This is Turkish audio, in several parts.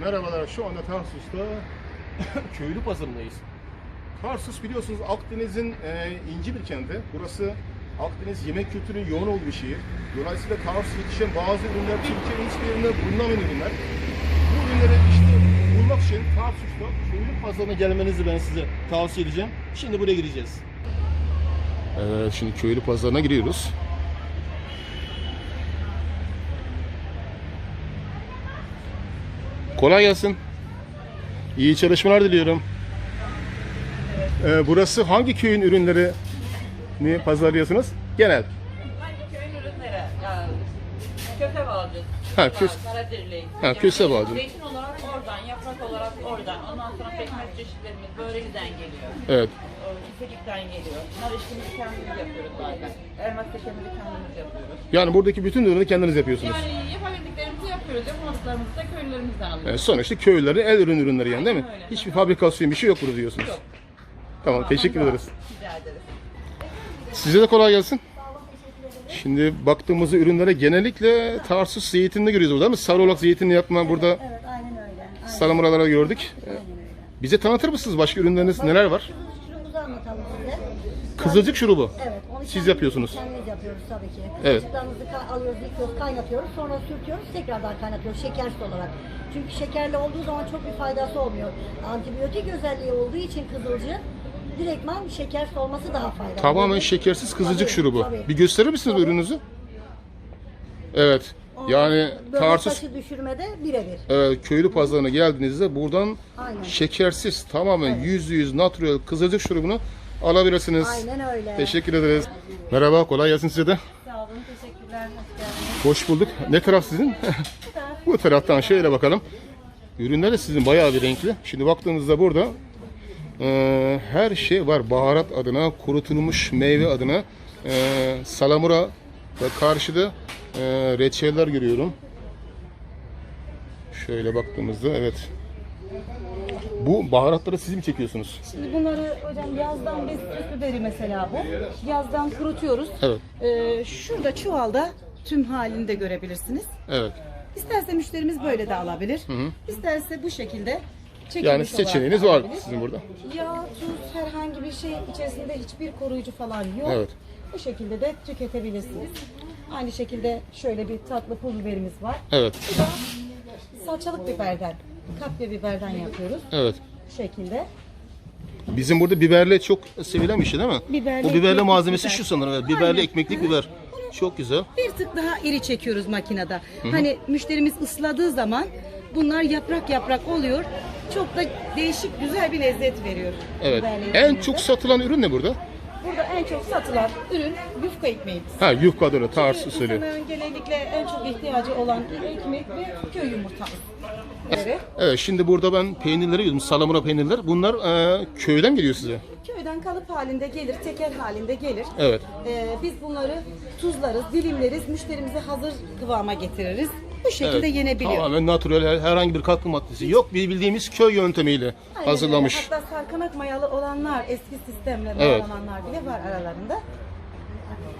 Merhabalar, şu anda Tarsus'ta köylü pazarındayız. Tarsus biliyorsunuz Akdeniz'in e, inci bir kenti. Burası Akdeniz yemek kültürünün yoğun olduğu bir şehir. Dolayısıyla Tarsus'ta yetişen bazı ürünler Türkiye'nin hiçbir yerinde bulunamayan ürünler. Bu ürünleri işte bulmak için Tarsus'ta köylü pazarına gelmenizi ben size tavsiye edeceğim. Şimdi buraya gireceğiz. Evet, şimdi köylü pazarına giriyoruz. Kolay gelsin. İyi çalışmalar diliyorum. Ee, burası hangi köyün ürünleri mi pazarlıyorsunuz? Genel. Hangi köyün ürünleri? Ya, köfe bağcı. Ha, kös- Karadirli. Ha, köse bağcı. Zeytin olarak oradan, yaprak olarak oradan. Ondan sonra pekmez çeşitlerimiz böreğiden geliyor. Evet. İselikten geliyor. Nar kendimiz yapıyoruz zaten. Elmas tekemizi kendimiz yapıyoruz. Yani buradaki bütün ürünleri kendiniz yapıyorsunuz. Yani yapabildiklerimizi yapıyoruz. Yapamadıklarımızı da köylülerimizden alıyoruz. Yani sonuçta köylülerin el ürün ürünleri yani değil mi? Aynen öyle. Hiçbir fabrikasyon bir şey yok burada diyorsunuz. Yok. Tamam teşekkür ederiz. Rica ederiz. Size de kolay gelsin. Şimdi baktığımız ürünlere genellikle Tarsus zeytinini görüyoruz burada değil mi? Sarıolak zeytinini yapma burada Evet, aynen öyle. Aynen, salamuralara gördük. Ee, aynen öyle. Bize tanıtır mısınız başka ürünleriniz neler var? Anlatalım size. Kızılcık şurubu. Evet, onu Siz kendimiz- yapıyorsunuz. Kendimiz yapıyoruz tabii ki. Evet. Kızılcıklarımızı ka- alıyoruz, yıkıyoruz, kaynatıyoruz, sonra sürtüyoruz, tekrardan kaynatıyoruz şekersiz olarak. Çünkü şekerli olduğu zaman çok bir faydası olmuyor. Antibiyotik özelliği olduğu için kızılcığın direktman şekersiz olması daha faydalı. Tamamen şekersiz kızılcık Tabii, şurubu. tabii. Bir gösterir misiniz bu ürününüzü? Evet. O Yani saçı düşürmede birebir. e, köylü pazarına geldiğinizde buradan Aynen. şekersiz tamamen yüzde yüz natural kızılcık şurubunu alabilirsiniz. Aynen öyle. Teşekkür ederiz. Merhaba, kolay gelsin size de. Sağ olun, teşekkürler. Hoş geldiniz. Hoş bulduk. Ne taraf sizin? Bu taraftan şöyle bakalım. Ürünler de sizin bayağı bir renkli. Şimdi baktığımızda burada e, her şey var. Baharat adına, kurutulmuş meyve adına, e, salamura ve karşıda e, reçeller görüyorum. Şöyle baktığımızda evet. Bu baharatları siz mi çekiyorsunuz? Şimdi bunları hocam yazdan süs biberi mesela bu. Yazdan kurutuyoruz. Evet. Ee, şurada çuvalda tüm halini de görebilirsiniz. Evet. İsterse müşterimiz böyle de alabilir. İsterse bu şekilde çekilmiş Yani seçeneğiniz var alabilir. sizin burada. Yağ, tuz, herhangi bir şey içerisinde hiçbir koruyucu falan yok. Evet. Bu şekilde de tüketebilirsiniz. Aynı şekilde şöyle bir tatlı pul biberimiz var. Evet. Bu da salçalık biberden, kapya biberden yapıyoruz. Evet. Bu şekilde. Bizim burada biberle çok sevilen bir şey değil mi? Biberli Bu ekmeklik malzemesi biber. şu sanırım. Evet. Biberli Aynen. ekmeklik biber. Çok güzel. Bir tık daha iri çekiyoruz makinede. Hani müşterimiz ısladığı zaman bunlar yaprak yaprak oluyor. Çok da değişik güzel bir lezzet veriyor. Evet. En ekmeğimize. çok satılan ürün ne burada? Burada en çok satılan ürün yufka ekmeğimiz. Ha yufka dönü, Tarsus usulü. İnsanların genellikle en çok ihtiyacı olan ekmek ve köy yumurtamız. Evet. Evet şimdi burada ben peynirleri yiyorum. Salamura peynirler. Bunlar e, köyden geliyor size. Köyden kalıp halinde gelir, teker halinde gelir. Evet. Ee, biz bunları tuzlarız, dilimleriz, müşterimize hazır kıvama getiririz. Bu şekilde yenebiliyor. Tamamen natural her- herhangi bir katkı maddesi yok. Bir bildiğimiz köy yöntemiyle Aynen hazırlamış. öyle. Hatta sarkanak mayalı olanlar, eski sistemle Evet. bile var aralarında.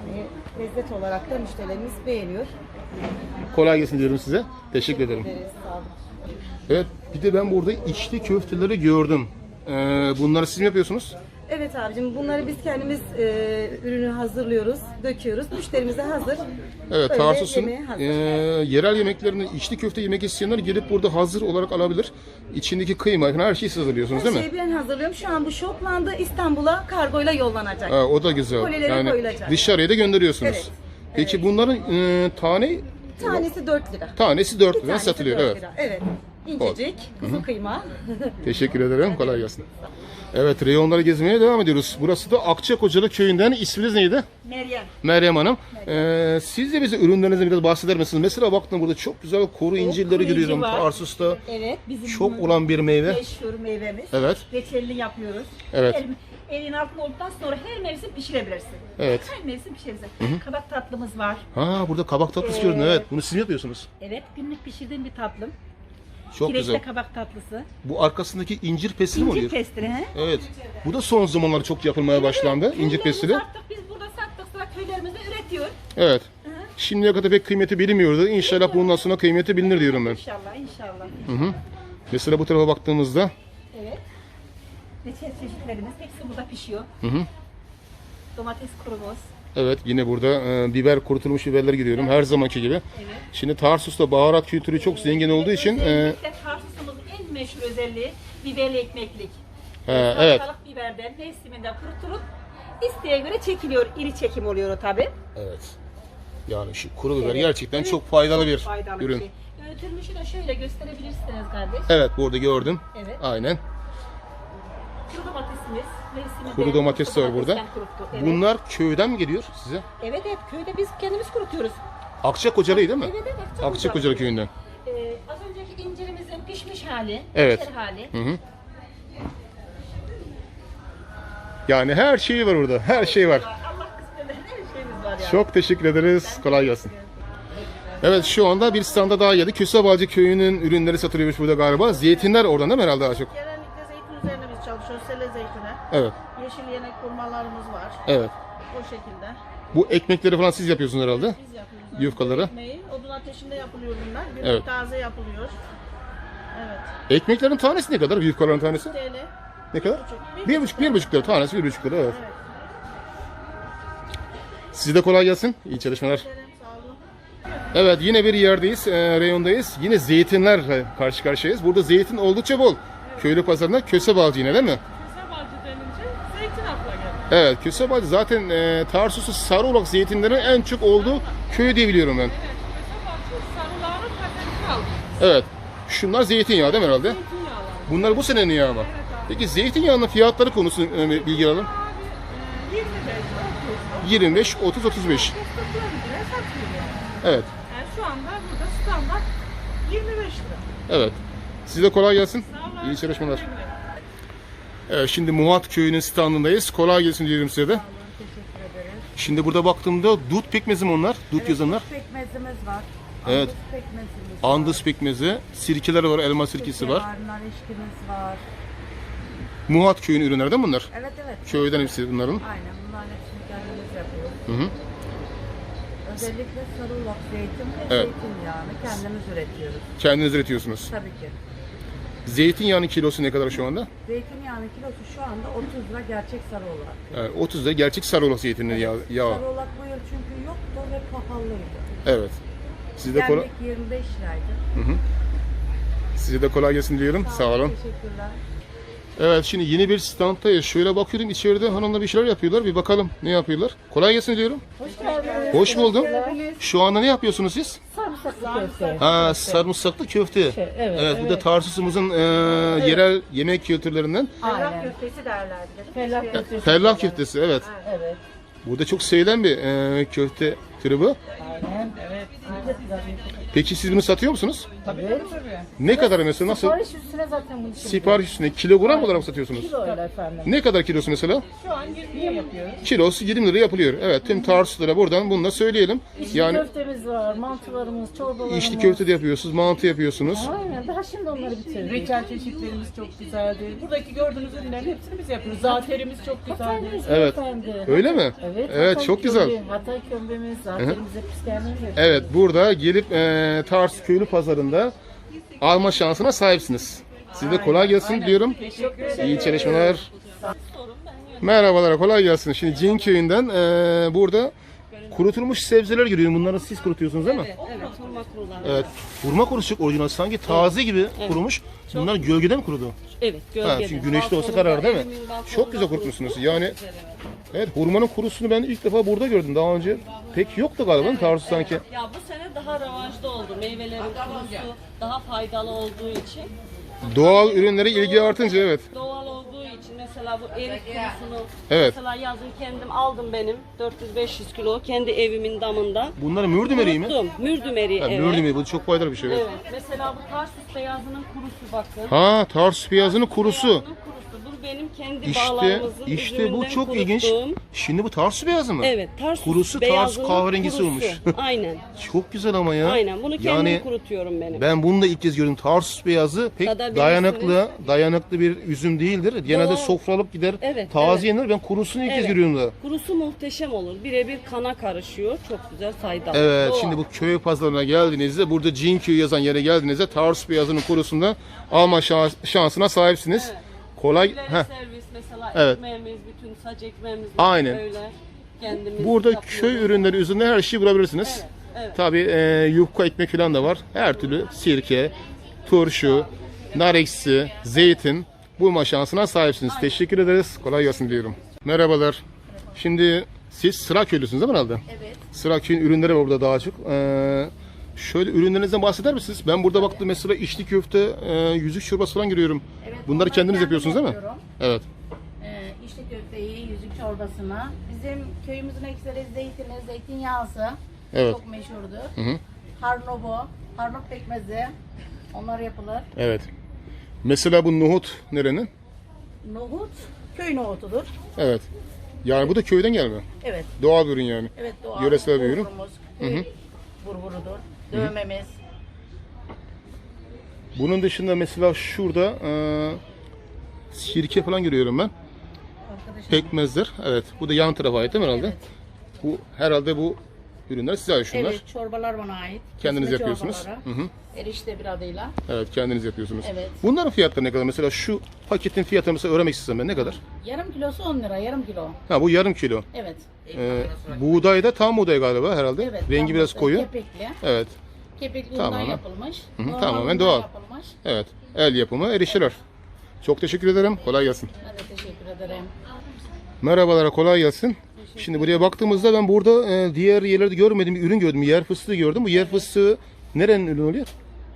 Hani lezzet olarak da müşterilerimiz beğeniyor. Kolay gelsin diyorum size. Teşekkür ederim. Deriz, sağ olun. Evet bir de ben burada içli köfteleri gördüm. E, bunları siz mi yapıyorsunuz? Evet abicim bunları biz kendimiz e, ürünü hazırlıyoruz, döküyoruz. Müşterimize hazır. Evet Öyle Tarsus'un yemeğe hazır. e, yerel yemeklerini içli köfte yemek isteyenler gelip burada hazır olarak alabilir. İçindeki kıyma her şeyi siz hazırlıyorsunuz Her değil mi? şeyi ben hazırlıyorum. Şu an bu şoklandı. İstanbul'a kargoyla yollanacak. Ha, o da güzel. Kolilere yani koyulacak. dışarıya da gönderiyorsunuz. Evet. Peki bunların e, tane Tanesi 4 lira. tanesi 4 Bir lira tanesi satılıyor. 4 Evet. lira. Evet. İncecik, kuzu kıyma. Teşekkür ederim. Kolay gelsin. Evet, reyonları gezmeye devam ediyoruz. Burası da Akçakocalı köyünden. İsminiz neydi? Meryem. Meryem Hanım. Ee, siz de bize ürünlerinizden biraz bahseder misiniz? Mesela baktım burada çok güzel kuru incirleri inci görüyorum. var. Tarsus'ta Evet, bizim çok olan bir meyve. meşhur meyvemiz. Evet. Reçelini yapıyoruz. Evet. El, elin altında olduktan sonra her mevsim pişirebilirsin. Evet. Her mevsim pişirebilirsin. Kabak tatlımız var. Ha burada kabak tatlısı gördüm. Evet. Bunu siz mi yapıyorsunuz? Evet, günlük pişirdiğim bir tatlım. Çok Kireçte güzel. kabak tatlısı. Bu arkasındaki incir pestili mi İncir oluyor? pestili. He? Evet. Bu da son zamanlarda çok yapılmaya başlandı. İncir pestili. Artık biz burada sattık sıra köylerimizde üretiyor. Evet. Şimdiye kadar pek kıymeti bilinmiyordu. İnşallah bundan sonra kıymeti bilinir diyorum ben. İnşallah inşallah. Hı hı. Mesela bu tarafa baktığımızda Evet. Reçel çeşitlerimiz hepsi burada pişiyor. hı hı. Domates kurumuz. Evet yine burada e, biber kurutulmuş biberler gidiyorum her zamanki gibi. Evet. Şimdi Tarsus'ta baharat kültürü çok zengin olduğu için e, Özellikle Tarsus'umuzun en meşhur özelliği biberli ekmeklik. he, evet Salatalık biberden mevsiminde kurutulup isteğe göre çekiliyor. İri çekim oluyor o tabi. evet. Yani şu kuru biber gerçekten çok faydalı bir Faydalı ürün. şey. Öğütülmüşü de şöyle gösterebilirsiniz kardeş. Evet burada gördüm. Evet. Aynen. Kuru domatesimiz. Mevsiminde Kuru domates var burada. domatesten Evet. Bunlar köyden mi geliyor size? Evet evet köyde biz kendimiz kurutuyoruz. Akçakocalı değil mi? Evet evet. Akçakocalı. Akçakocalı köyünden. Ee, az önceki incirimizin pişmiş hali, Evet. pişer hali. Hı hı. Yani her şeyi var orada. Her şey var. Allah kısmet eder her şeyimiz var ya. Çok teşekkür ederiz. Kolay gelsin. Evet şu anda bir standa daha geldik. Kösebalcı köyünün ürünleri satılıyormuş burada galiba. Zeytinler oradan değil mi herhalde daha çok? Zeytin üzerine biz çalışıyoruz. Sele zeytine. Evet. Yeşil yenek kurmalarımız var. Evet. O şekilde. Bu ekmekleri falan siz yapıyorsunuz herhalde. Biz yapıyoruz. Yufkaları. Ekmeği odun ateşinde yapılıyor bunlar. Bir Evet. taze yapılıyor. Evet. Ekmeklerin tanesi ne kadar? Yufkaların tanesi? TL. Ne kadar? buçuk. Bir buçuk, bir buçuk lira. Tanesi bir buçuk lira. Evet. Size de kolay gelsin. İyi çalışmalar. Sağ olun. Evet yine bir yerdeyiz, e, reyondayız. Yine zeytinlerle karşı karşıyayız. Burada zeytin oldukça bol. Köylü pazarında Kösebalcı yine değil mi? Kösebalcı denince zeytin akla gelir. Evet Kösebalcı zaten e, Tarsus'u Sarıolak zeytinlerin en çok olduğu köy diye biliyorum ben. Kösebalcı sarıların patenti kaldı. Evet. Şunlar zeytinyağı değil mi herhalde? Zeytinyağları. Bunlar bu senenin yağı mı? Peki zeytinyağının fiyatları konusunda e, bilgi alalım. Abi e, 25 30 25, 30, 35. fıstıklı bile satılıyor. Evet. Yani şu anda burada standart 25 lira. Evet. Size kolay gelsin. Sağ. İyi çalışmalar. Evet, şimdi Muhat köyünün standındayız. Kolay gelsin diyelim size de. Şimdi burada baktığımda dut pekmezi mi onlar? Dut yazanlar. Pekmezimiz var. Evet. Andız pekmezimiz Andız pekmezi, sirkeler var, elma sirkesi var. Nar eşkimiz var. Muhat köyün ürünleri değil mi bunlar? Evet evet. Köyden hepsi bunların. Aynen bunların hepsini kendimiz yapıyoruz. Hı hı. Özellikle sarı zeytin ve Evet. zeytinyağını kendimiz üretiyoruz. Kendiniz üretiyorsunuz. Tabii ki. Zeytinyağının kilosu ne kadar şu anda? Zeytinyağının kilosu şu anda 30 lira gerçek sarı olarak. Yani 30 lira gerçek sarıolak zeytininin yağı. yağı. Sarı olarak bu yıl çünkü yoktu ve pahalıydı. Evet. Size de kolay, Gelmek 25 liraydı. size de kolay gelsin diyorum. Sağ olun. Teşekkürler. Evet şimdi yeni bir standdayız. Şöyle bakıyorum içeride hanımla bir şeyler yapıyorlar. Bir bakalım ne yapıyorlar. Kolay gelsin diyorum. Hoş geldiniz. Hoş buldum. Şu anda ne yapıyorsunuz siz? Sarımsaklı köfte. Ha sarımsaklı köfte. Evet, bu da Tarsus'umuzun e, yerel yemek kültürlerinden. Fellah köftesi derler bir de. Fellah köftesi. Fellah köftesi evet. Evet. Burada çok sevilen bir e, köfte türü bu. Aynen. Evet. Peki siz bunu satıyor musunuz? Tabii. Ne kadar mesela nasıl? Sipariş üstüne zaten bunu için. Sipariş üstüne kilogram olarak mı satıyorsunuz? Kiloyla efendim. Ne kadar kilosu mesela? Şu an 20'ye yapıyoruz. Kilosu 20 lira yapılıyor. Evet tüm Tarsuslara buradan bunu da söyleyelim. İçli Yani köftemiz var, mantılarımız, çorbalarımız. içli köfte de yapıyorsunuz, mantı yapıyorsunuz. Aynen. Daha şimdi onları bitirdik. Reçel çeşitlerimiz çok güzeldi. Buradaki gördüğünüz ürünlerin hepsini biz yapıyoruz. Zaterimiz çok güzeldi. Hatay'ımız Evet. efendi. Öyle mi? Evet. Evet çok güzel. Hatay kömbemiz, kendimiz yapıyoruz. Evet burada gelip e, Tarsus Köylü Pazarı'nda alma şansına sahipsiniz. Size de kolay gelsin diyorum. İyi çalışmalar. Merhabalar, kolay gelsin. Şimdi Cin Köyü'nden e, burada kurutulmuş sebzeler görüyorum. Bunları siz kurutuyorsunuz değil mi? Evet, hurma kuruları. Evet. Hurma kurusu çok orijinal. Sanki taze gibi kurumuş. Bunlar gölgede mi kurudu? Evet, Ha, gölgede. çünkü güneşte olsa Balkonda, karar değil mi? evimin balkonunda Çok güzel kurutmuşsunuz. Yani evet hurmanın kurusunu ben ilk defa burada gördüm. Daha önce pek yoktu galiba değil mi Tarsus sanki. Ya bu sene daha revaçta oldu. Meyvelerin kurusu daha faydalı olduğu için. Doğal ürünlere ilgi artınca evet. Doğal olduğu için mesela bu erik kurusunu Evet. mesela yazın kendim aldım benim 400-500 kilo kendi evimin damından. Bunlar mürdüm eriği mi? Kuruttum. Mürdüm eriği Ha, evet. mürdüm eriği. Bu çok faydalı bir şey. Evet. Evet. Mesela bu Tarsus beyazının kurusu bakın. Ha Tarsus piyazının kurusu. Beyazının kurusu. Benim kendi İşte bağlarımızın işte bu üzümünden çok ilginç. kuruttuğum- Şimdi bu Tarsus beyazı mı? Evet, Tarsus Kurusu Tarsus beyazının kahverengisi kurusu. olmuş. Aynen. Çok güzel ama ya. Aynen. Bunu kendim yani kurutuyorum benim. ben bunu da ilk kez gördüm. Tarsus beyazı pek Tadabilirsiniz. dayanıklı, dayanıklı bir üzüm değildir. Genelde Doğal. sofralık gider. Evet, taze evet. yenir. Ben kurusunu ilk kez Evet. görüyorum da. Kurusu muhteşem olur. Birebir kana karışıyor. Çok güzel faydalı. Evet, Doğal. şimdi bu köy pazarına geldiğinizde burada Cinköy yazan yere geldiğinizde Tarsus beyazının kurusunda alma şans- şansına sahipsiniz. Kolay. İleri Heh. servis mesela Evet. ekmeğimiz, bütün saç ekmeğimiz Aynen. böyle kendimiz Burada yapıyoruz. köy ürünleri üzerinde her şeyi bulabilirsiniz. Evet, evet. Tabii e, yufka ekmek falan da var. Her türlü sirke, turşu, nar ekşisi, zeytin bulma şansına sahipsiniz. Teşekkür ederiz. Kolay gelsin diyorum. Merhabalar. Şimdi siz Sıra köylüsünüz değil mi herhalde? Evet. Sıra köyün ürünleri var burada daha çok. Ee, şöyle ürünlerinizden bahseder misiniz? Ben burada baktım mesela içli köfte, e, yüzük çorbası falan görüyorum. Bunları kendiniz yapıyorsunuz değil mi? yapıyorum. Evet. Ee, işte köfteyi, yüzük çorbasını. Bizim köyümüzün ekseri zeytini, zeytinyağısı Evet. çok meşhurdur. Hı hı. Harnobu, harnop pekmezi. Onlar yapılır. Evet. Mesela bu nohut nerenin? Nohut, köy nohutudur. Evet. Yani bu da köyden gelme. Evet, Doğal bir ürün yani. evet doğal. Yöresel bir ürün. Bulgurumuz, köy burburudur. Dövmemiz. Bunun dışında mesela şurada e, sirke falan görüyorum ben. Arkadaşım. Pekmezler. Evet. Bu da yan tarafa ait değil mi herhalde? Evet. Bu herhalde bu ürünler size ait şunlar. Evet, çorbalar bana ait. Kendiniz Kesme yapıyorsunuz. çorbaları. Hı hı. Erişte bir adıyla. Evet, kendiniz yapıyorsunuz. Evet. Bunların fiyatları ne kadar? Mesela şu paketin fiyatını mesela öğrenmek istesem ben ne kadar? Yarım kilosu 10 lira, yarım kilo. Ha bu yarım kilo. Evet. Ee, buğday da tam buğday galiba herhalde. Evet. Rengi tam biraz buğday, koyu. Kepekli. Evet. Kepekli undan Tamamen. yapılmış. Hı hı, tamamen doğal. Yapılmış. Evet. El yapımı erişiler. Çok teşekkür ederim. Kolay gelsin. Ben de teşekkür ederim. Merhabalar, kolay gelsin. Şimdi buraya baktığımızda ben burada e, diğer yerlerde görmediğim bir ürün gördüm. Yer fıstığı gördüm. Bu yer fıstığı nerenin ürünü oluyor?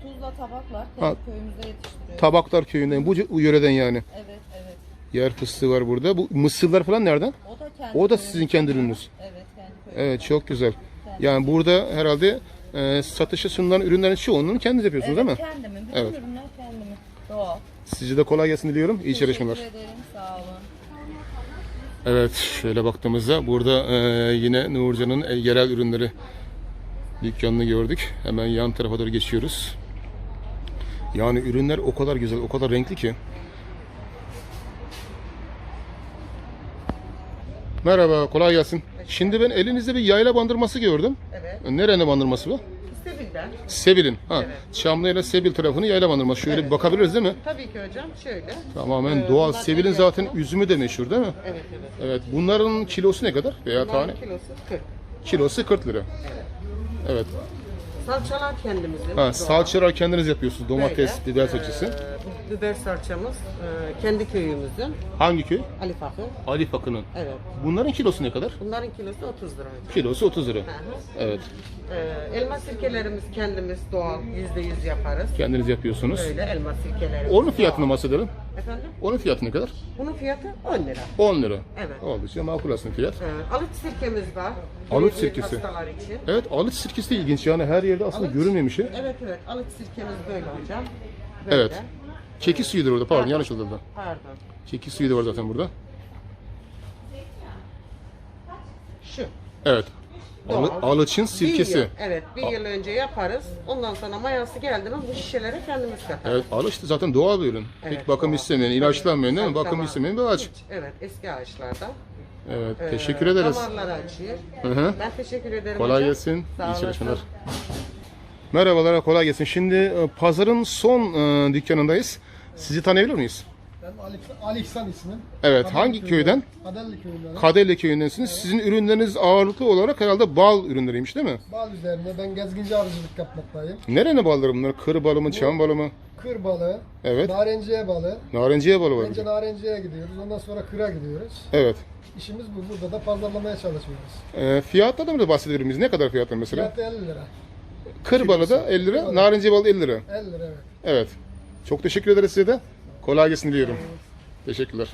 Tuzla tabaklar Ha. köyümüzde yetiştiriyoruz. Tabaklar köyünden, bu, bu yöreden yani. Evet, evet. Yer fıstığı var burada. Bu mısırlar falan nereden? O da kendi O da sizin kendi ürününüz. Evet, kendi köyümüz. Evet, çok güzel. Yani burada herhalde e, satışa sunulan ürünlerin çoğunluğunu kendiniz yapıyorsunuz değil mi? Kendimin, bütün Evet. ürünler kendimin. Doğal. Size de kolay gelsin diliyorum. İyi çalışmalar. Teşekkür ederim, sağ olun. Evet, şöyle baktığımızda burada e, yine Nurcan'ın yerel ürünleri dükkanını gördük. Hemen yan tarafa doğru geçiyoruz. Yani ürünler o kadar güzel, o kadar renkli ki. Merhaba, kolay gelsin. Şimdi ben elinizde bir yayla bandırması gördüm. Evet. Nerenin bandırması bu? Sebil'den. Sebil'in. Ha, Çamlı ile Sebil tarafını yayla bandırması. Şöyle bir bakabiliriz değil mi? Tabii ki hocam şöyle. Tamamen Ee, doğal. bunlar Sebil'in el zaten yapımı. üzümü de meşhur değil mi? Evet evet. Evet. Bunların kilosu ne kadar? Veya Bunların tane? kilosu 40. Kilosu 40 lira. Evet. Salçalar kendimizin. Ha, salçalar kendiniz yapıyorsunuz. Domates, Böyle. biber Ee, salçası. bu biber salçamız e, kendi köyümüzün. Hangi köy? Ali Fakı. Ali Fakı'nın. Evet. Bunların kilosu ne kadar? Bunların kilosu 30 lira. Kilosu 30 lira. Hı hı. Evet. Ee, elma sirkelerimiz kendimiz doğal %100 yaparız. Kendiniz yapıyorsunuz. Böyle elma sirkelerimiz. Onun fiyatını doğal. bahsedelim. Efendim? Onun fiyatı ne kadar? Bunun fiyatı 10 lira. 10 lira. Evet. Oldukça makul aslında fiyat. Ee, alıç sirkemiz var. Alıç sirkesi. Hastalar için. Evet, alıç sirkesi de ilginç. Yani her yerde aslında Alıç- görünmemiş. şey. Evet evet. Alıç sirkemiz böyle hocam. Böyle. Evet. Keki suyu da orada. Pardon, yanlış oldu da. Pardon. Keki suyu da var zaten burada. Şu. Evet. Alı, Doğal. alıçın Bir sirkesi. yıl, evet bir yıl önce yaparız. Ondan sonra mayası geldi mi bu şişelere kendimiz katarız. Evet, alıç da zaten doğal bir ürün. Evet, bakım doğal. istemeyen, ilaçlanmayan değil mi? Bakım tamam. istemeyen bir ağaç. Hiç, Evet eski ağaçlardan. Evet, Ee, teşekkür ederiz. Damarları açıyor. Hı hı. Ben teşekkür ederim Kolay hocam. gelsin. Sağ İyi olasın. çalışmalar. Merhabalar, kolay gelsin. Şimdi e, pazarın son e, dükkanındayız. Sizi tanıyabilir miyiz? Ben Ali, Ali İhsan ismim. Evet, Kadelli hangi köyden? Kadelli köyünden. Kadelli köyündensiniz. Sizin ürünleriniz ağırlıklı olarak herhalde bal ürünleriymiş değil mi? Bal üzerine ben gezginci arıcılık yapmaktayım. Nerenin balları bunlar? Kır balı mı, çam balı mı? Kır balığı, Evet. narenciye balığı. Narenciye balı var. Önce narenciyeye gidiyoruz, ondan sonra kıra gidiyoruz. Evet. İşimiz bu. Burada da pazarlamaya çalışıyoruz. E, fiyatlardan da bahsedebilir miyiz? Ne kadar fiyatlar mesela? Fiyatı 50 lira. Kır balı da 50 lira, narenciye balı 50 lira. 50 lira evet. Evet. Çok teşekkür ederiz size de. Kolay gelsin diliyorum. Teşekkürler.